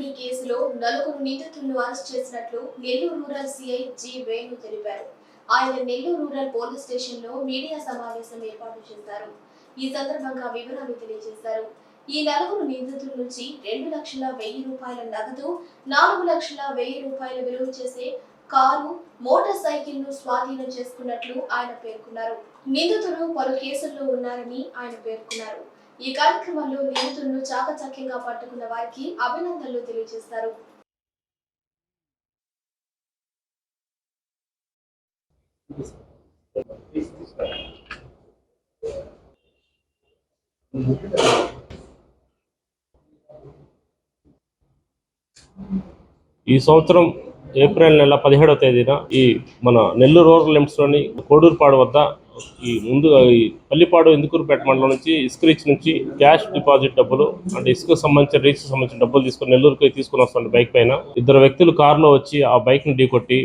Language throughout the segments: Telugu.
దోపిడీ కేసులో నలుగురు నిందితులను అరెస్ట్ చేసినట్లు Nellore rural CI G Venu తెలిపారు. ఆయన నెల్లూరు రూరల్ పోలీస్ స్టేషన్లో మీడియా సమావేశం ఏర్పాటు చేశారు. ఈ సందర్భంగా వివరాలు తెలియజేశారు. ఈ నలుగురు నిందితుల నుంచి రెండు లక్షల వెయ్యి రూపాయల నగదు నాలుగు లక్షల వెయ్యి రూపాయల విలువ చేసే కారు మోటార్ సైకిల్ను స్వాధీనం చేసుకున్నట్లు ఆయన పేర్కొన్నారు. నిందితులు పలు కేసుల్లో ఉన్నారని ఆయన పేర్కొన్నారు. ఈ కార్యక్రమంలో నిందితులను చాకచక్యంగా పట్టుకున్న వారికి అభినందనలు తెలియజేశారు ఈ సంవత్సరం ఏప్రిల్ నెల పదిహేడవ తేదీన ఈ మన నెల్లూరు రూరల్ లిమిట్స్లోని కోడూరుపాడు వద్ద ఈ ముందు ఈ పల్లిపాడు ఇందుకూరుపేట మండలం నుంచి ఇసుక రీచ్ నుంచి క్యాష్ డిపాజిట్ డబ్బులు అంటే ఇసుక సంబంధించిన రీచ్ సంబంధించిన డబ్బులు తీసుకొని నెల్లూరుకి తీసుకుని వస్తుంది బైక్ పైన. ఇద్దరు వ్యక్తులు కారులో వచ్చి ఆ బైక్ని ఢీకొట్టి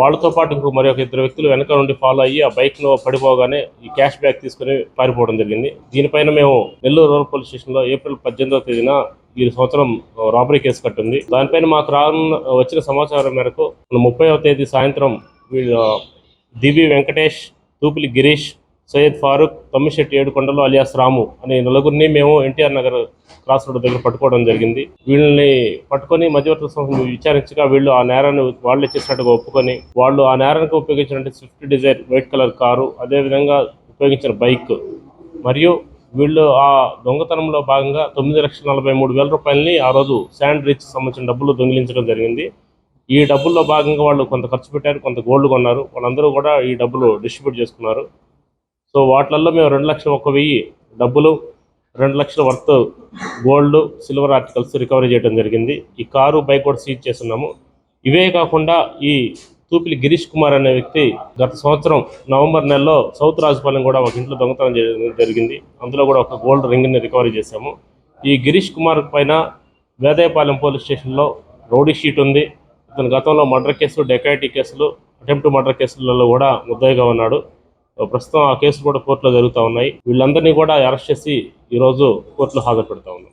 వాళ్ళతో పాటు ఇంకో మరి ఒక ఇద్దరు వ్యక్తులు వెనక నుండి ఫాలో అయ్యి ఆ బైక్లో పడిపోగానే ఈ క్యాష్ బ్యాక్ తీసుకుని పారిపోవడం జరిగింది. దీనిపైన మేము నెల్లూరు రూరల్ పోలీస్ స్టేషన్లో ఏప్రిల్ పద్దెనిమిదవ తేదీన ఈ సంవత్సరం రాబరీ కేసు కట్టింది. దానిపైన మాకు రానున్న వచ్చిన సమాచారం మేరకు ముప్పైవ తేదీ సాయంత్రం వీళ్ళు దివి వెంకటేష్ తూపిలి గిరీష్ సయ్యద్ ఫారూక్ తమ్మిశెట్టి ఏడుకొండలు అలియాస్ రాము అనే నలుగురిని మేము ఎన్టీఆర్ నగర్ క్రాస్ రోడ్ దగ్గర పట్టుకోవడం జరిగింది. వీళ్ళని పట్టుకొని మధ్యవర్తి సంస్థ విచారించగా వీళ్ళు ఆ నేరాన్ని వాళ్ళు చేసినట్టుగా ఒప్పుకొని వాళ్ళు ఆ నేరానికి ఉపయోగించినట్టు Swift Dzire white colour car అదేవిధంగా ఉపయోగించిన బైక్. మరియు వీళ్ళు ఆ దొంగతనంలో భాగంగా తొమ్మిది లక్షల నలభై మూడు వేల రూపాయలని ఆ రోజు శాండ్ రిచ్ సంబంధించిన డబ్బులు దొంగిలించడం జరిగింది. ఈ డబ్బుల్లో భాగంగా వాళ్ళు కొంత ఖర్చు పెట్టారు కొంత గోల్డ్ కొన్నారు. వాళ్ళందరూ కూడా ఈ డబ్బులు డిస్ట్రిబ్యూట్ చేసుకున్నారు. సో వాటిల్లో మేము రెండు లక్షల ఒక వెయ్యి డబ్బులు రెండు లక్షల worth gold silver articles recovery చేయడం జరిగింది. ఈ కారు బైక్ కూడా సీజ్ చేస్తున్నాము. ఇవే కాకుండా ఈ తూపిలి గిరీష్ కుమార్ అనే వ్యక్తి గత సంవత్సరం నవంబర్ నెలలో సౌత్ రాజపాలెం కూడా ఒక ఇంట్లో దొంగతనం చేయడం జరిగింది. అందులో కూడా ఒక గోల్డ్ రింగ్ని రికవరీ చేశాము. ఈ గిరీష్ కుమార్ పైన వేదాయపాలెం పోలీస్ స్టేషన్లో రౌడీ షీట్ ఉంది. ఇతను గతంలో మర్డర్ కేసులు డెకాయిటీ కేసులు అటెంప్ట్ మర్డర్ కేసులలో కూడా ముద్దాయిగా ఉన్నాడు. ప్రస్తుతం ఆ కేసులు కూడా కోర్టులో జరుగుతూ ఉన్నాయి. వీళ్ళందరినీ కూడా అరెస్ట్ చేసి ఈరోజు కోర్టులో హాజరు పెడతా ఉన్నాం.